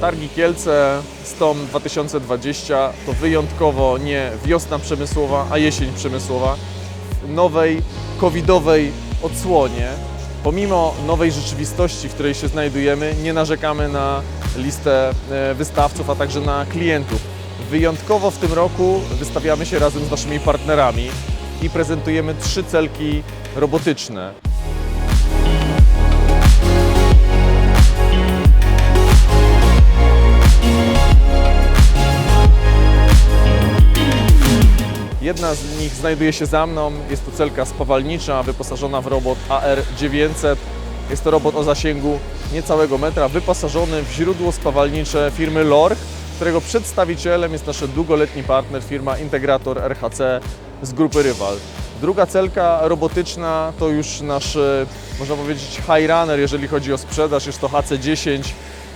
Targi Kielce STOM 2020 to wyjątkowo nie wiosna przemysłowa, a jesień przemysłowa. W nowej covidowej odsłonie, pomimo nowej rzeczywistości, w której się znajdujemy, nie narzekamy na listę e, wystawców, a także na klientów. Wyjątkowo w tym roku wystawiamy się razem z naszymi partnerami i prezentujemy trzy celki robotyczne. Jedna z nich znajduje się za mną. Jest to celka spawalnicza wyposażona w robot AR900. Jest to robot o zasięgu niecałego metra, wyposażony w źródło spawalnicze firmy Lorch, którego przedstawicielem jest nasz długoletni partner firma Integrator RHC z grupy Rywal. Druga celka robotyczna to już nasz, e, można powiedzieć, high runner, jeżeli chodzi o sprzedaż. Jest to HC10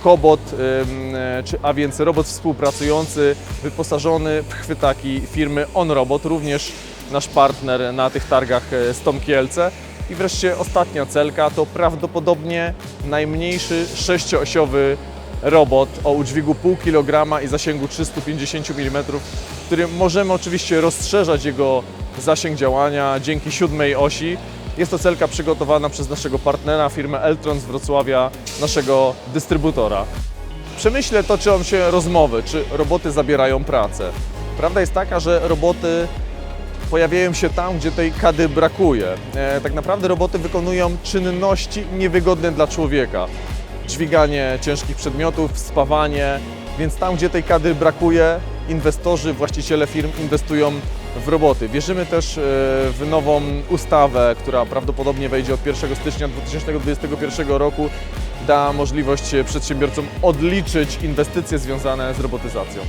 Kobot, e, a więc robot współpracujący, wyposażony w chwytaki firmy OnRobot, również nasz partner na tych targach e, Stom Kielce. I wreszcie ostatnia celka to prawdopodobnie najmniejszy sześcioosiowy robot o udźwigu pół kilograma i zasięgu 350 mm, którym możemy oczywiście rozszerzać jego zasięg działania dzięki siódmej osi. Jest to celka przygotowana przez naszego partnera, firmę Eltron z Wrocławia, naszego dystrybutora. W przemyśle toczą się rozmowy, czy roboty zabierają pracę. Prawda jest taka, że roboty pojawiają się tam, gdzie tej kady brakuje. E, tak naprawdę roboty wykonują czynności niewygodne dla człowieka. Dźwiganie ciężkich przedmiotów, spawanie, więc tam, gdzie tej kady brakuje, inwestorzy, właściciele firm inwestują w roboty. Wierzymy też e, w nową ustawę, która prawdopodobnie wejdzie od 1 stycznia 2021 roku. Da możliwość przedsiębiorcom odliczyć inwestycje związane z robotyzacją.